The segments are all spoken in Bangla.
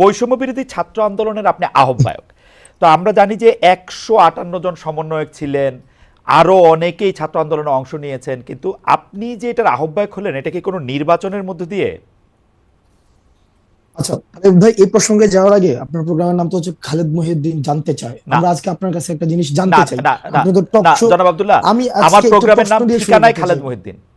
বৈষম্য বিরোধী ছাত্র আন্দোলনের আপনি আহ্বায়ক। তো আমরা জানি যে একশো আটান্ন জন সমন্বয়ক ছিলেন আরও অনেকেই ছাত্র আন্দোলনে অংশ নিয়েছেন কিন্তু আপনি যে এটার আহ্বায়ক হলেন এটা কি কোনো নির্বাচনের মধ্য দিয়ে? আচ্ছা ভাই এই প্রসঙ্গে যাওয়ার আগে আপনার প্রোগ্রামের নাম তো হচ্ছে খালেদ মহিউদ্দিন জানতে চায়। আমরা আজকে আপনার কাছে একটা জিনিস জানতে চাই। জনাব আব্দুল্লাহ আমি আমার প্রোগ্রামের নাম ঠিকানায় খালেদ। মহিউদ্দিন।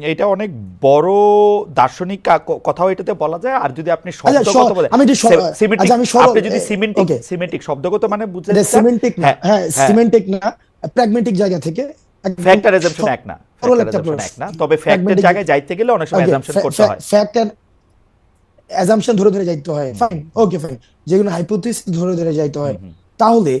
এটা অনেক বড় দার্শনিক কা- ক- কথাও এটাতে বলা যায়। আর যদি আপনি আচ্ছা, শব্দগত বলেন আমি সে- সিমেন্টিক আচ্ছা, আমি আপনি যদি সিমেন্টিক সিমেন্টিক শব্দগত মানে বুঝতে সিমেন্টিক না হ্যাঁ, হ্যাঁ হ্যাঁ। সিমেন্টিক না প্র্যাগমেটিক জায়গা থেকে একদম ফ্যাক্ট আর অ্যাজাম্পশন এক না। আর। এক না। তবে ফ্যাক্টের জায়গায় যাইতে গেলে অনেক সময় অ্যাজাম্পশন করতে হয়। ফ্যাক্ট এন্ড অ্যাজাম্পশন ধরে ধরে যাইতে হয়। ফাইন ওকে ফাইন যেগুলো হাইপোথিস ধরে ধরে যাইতে হয়। তাহলে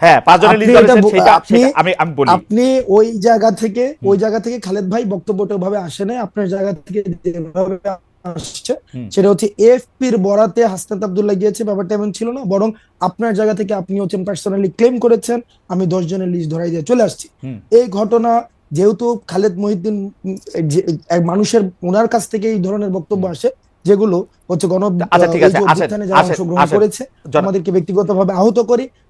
হ্যাঁ লিস্ট সেটা আমি আমি বলি। আপনি ওই জায়গা থেকে ওই জায়গা থেকে খালেদ ভাই বক্তব্যটা ভাবে আসে নাই আপনার জায়গা থেকে যেভাবে আসছে সেটা হচ্ছে এফপির বরাতে হাসনাত আব্দুল্লাহ গিয়েছে ব্যাপারটা এমন ছিল না বরং আপনার জায়গা থেকে আপনি হচ্ছেন পার্সোনালি ক্লেম করেছেন আমি দশ জনের লিস্ট ধরাই দিয়ে চলে আসছি। এই ঘটনা যেহেতু খালেদ মহিউদ্দিন মানুষের ওনার কাছ থেকে এই ধরনের বক্তব্য আসে যেগুলো হচ্ছে গণ আচ্ছা, অভ্যুত্থানে যারা অংশগ্রহণ করেছে আমাদেরকে ব্যক্তিগতভাবে আহত করি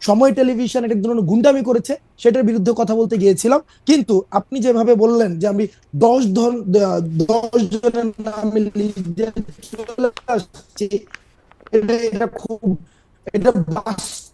সময় টেলিভিশন এটা ধরনের গুন্ডামি করেছে, সেটার বিরুদ্ধে কথা বলতে গিয়েছিলাম। কিন্তু আপনি যেভাবে বললেন যে আমি দশ ধর, দশ জনের নামে এটা খুব, এটা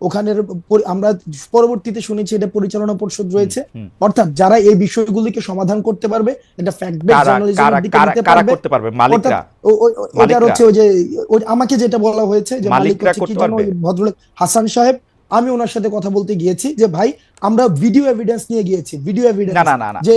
ওখানের আমরা পরবর্তীতে শুনেছি এটা পরিচালনা পরিষদ রয়েছে অর্থাৎ যারা এই বিষয়গুলিকে সমাধান করতে পারবে এটা ফ্যাক্ট বেস কারা জার্নালিজমের দিকে নিতে পারবে করতে পারবে মালিকরা অর্থাৎ ও- ও- ওটার মালিকরা? হচ্ছে ওই যে আমাকে যেটা বলা হয়েছে যে মালিক মালিকরা হচ্ছে কি করতে? ওই ভদ্রলোক হাসান সাহেব আমি ওনার সাথে কথা বলতে গিয়েছি যে ভাই আমরা ভিডিও এভিডেন্স নিয়ে গিয়েছি ভিডিও এভিডেন্স। যে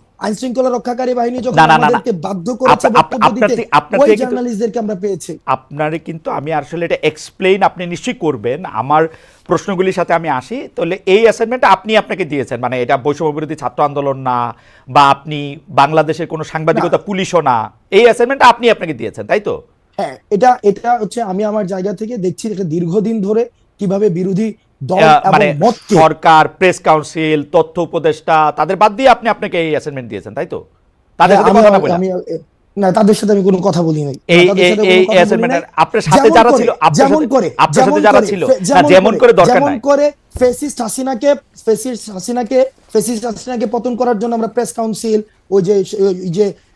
আইন শৃঙ্খলা রক্ষাকারী বাহিনী যখন। আমাদেরকে বাধ্য করেছে ওই জার্নালিস্টদেরকে আমরা পেয়েছি। আপনারে কিন্তু আমি আসলে এটা এক্সপ্লেইন আপনি নিশ্চয়ই করবেন। আমার প্রশ্নগুলির সাথে আমি আসি। তাহলে এই অ্যাসাইনমেন্টটা আপনি আপনাকে দিয়েছেন। মানে এটা বৈষম্য বিরোধী ছাত্র আন্দোলন না বা আপনি বাংলাদেশের কোনো সাংবাদিকতা পুলিশও না। এই অ্যাসাইনমেন্টটা আপনি আপনাকে দিয়েছেন তাই তো? হ্যাঁ এটা এটা হচ্ছে আমি আমার জায়গা থেকে দেখছি একটা দীর্ঘদিন ধরে কীভাবে বিরোধী মানে সরকার প্রেস কাউন্সিল তথ্য উপদেষ্টা তাদের বাদ দিয়ে আপনি আপনাকে এই অ্যাসাইনমেন্ট দিয়েছেন তাই তো? তাদের সাথে আমি কথা না আমি না তাদের সাথে আমি কোনো কথা বলি নাই। এই অ্যাসাইনমেন্ট আপনার সাথে যেমন যারা করে- ছিল যেমন করে আপনার সাথে যারা ছিল যেমন করে দরকার নাই। করে ফেসিস্ট হাসিনাকে ফেসিস্ট হাসিনাকে ফেসিস্ট হাসিনাকে পতন করার জন্য আমরা প্রেস কাউন্সিল ওই যে ওই যে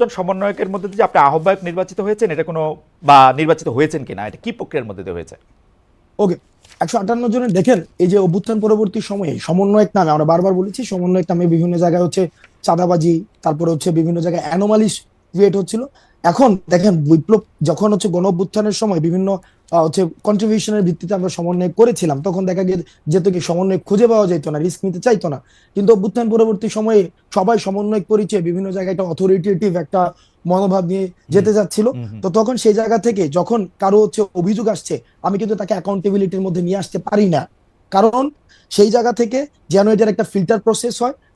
জন সমন্বয়কের মধ্যে যে আপনি আহ্বায়ক নির্বাচিত হয়েছেন, এটা কোনো বা নির্বাচিত হয়েছেন কিনা, এটা কি প্রক্রিয়ার মধ্যে দিয়ে হয়েছে? ওকে, একশো আটান্ন জনের দেখেন, এই যে অভ্যুত্থান পরবর্তী সময়ে সমন্বয়ক নামে, আমরা বারবার বলেছি সমন্বয়ক নামে বিভিন্ন জায়গায় হচ্ছে চাঁদাবাজি, তারপরে হচ্ছে বিভিন্ন জায়গায় অ্যানোমালিস ক্রিয়েট হচ্ছিল। এখন দেখেন বিপ্লব যখন হচ্ছে গণ সময় বিভিন্ন হচ্ছে কন্ট্রিবিউশনের ভিত্তিতে আমরা সমন্বয় করেছিলাম তখন দেখা গিয়ে যেত কি সমন্বয় খুঁজে পাওয়া যেত না রিস্ক নিতে চাইতো না। কিন্তু অভ্যুত্থান পরবর্তী সময়ে সবাই সমন্বয় পরিচয় বিভিন্ন জায়গায় একটা অথরিটেটিভ একটা মনোভাব নিয়ে যেতে যাচ্ছিল তো তখন সেই জায়গা থেকে যখন কারও হচ্ছে অভিযোগ আসছে আমি কিন্তু তাকে অ্যাকাউন্টেবিলিটির মধ্যে নিয়ে আসতে পারি না। কারণ সেই জায়গা থেকে যেন এটার একটা ফিল্টার প্রসেস হয়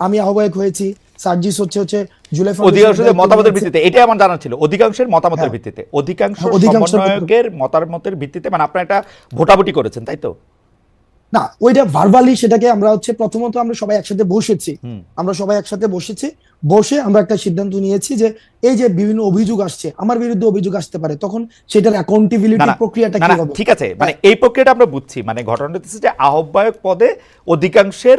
আমি আহ্বায়ক হয়েছি সার্জিস হচ্ছে হচ্ছে জুলাই অধিকাংশের মতামতের দায়িত্ব ভিত্তিতে এটাই আমার জানা ছিল অধিকাংশের মতামতের হ্যাঁ। ভিত্তিতে। অধিকাংশ হ্যাঁ, সমন্বয়কের মতামতের ভিত্তিতে মানে আপনারা এটা ভোটাভুটি করেছেন তাই তো? না ওইটা ভার্বালি সেটাকে আমরা হচ্ছে প্রথমত আমরা সবাই একসাথে বসেছি। আমরা সবাই একসাথে বসেছি বসে আমরা একটা সিদ্ধান্ত নিয়েছি যে এই যে বিভিন্ন অভিযোগ আসছে আমার বিরুদ্ধে অভিযোগ আসতে পারে তখন সেটার অ্যাকাউন্টেবিলিটি প্রক্রিয়াটা না, কি হবে ঠিক আছে মানে এই প্রক্রিয়াটা আমরা বুঝছি মানে ঘটনাটা হচ্ছে যে আহ্বায়ক পদে অধিকাংশের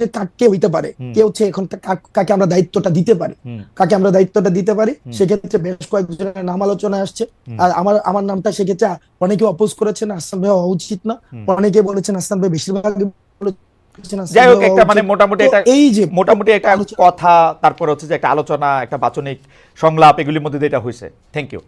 কা- হইতে পারে। কে হচ্ছে এখন কাকে আমরা দায়িত্বটা দিতে পারি। কাকে আমরা দায়িত্বটা দিতে পারি সেক্ষেত্রে বেশ কয়েকজনের নাম আলোচনায় আসছে। আর আমার আমার নামটা সেক্ষেত্রে অনেকে অপোজ করেছেন আসান ভাই হওয়া উচিত না। অনেকে বলেছেন আসান ভাই বেশিরভাগ যাই হোক একটা মানে মোটামুটি একটা এই যে মোটামুটি একটা আলোচনা- কথা তারপর হচ্ছে যে একটা আলোচনা একটা বাচনিক সংলাপ এগুলির মধ্যে দিয়ে এটা হয়েছে থ্যাংক ইউ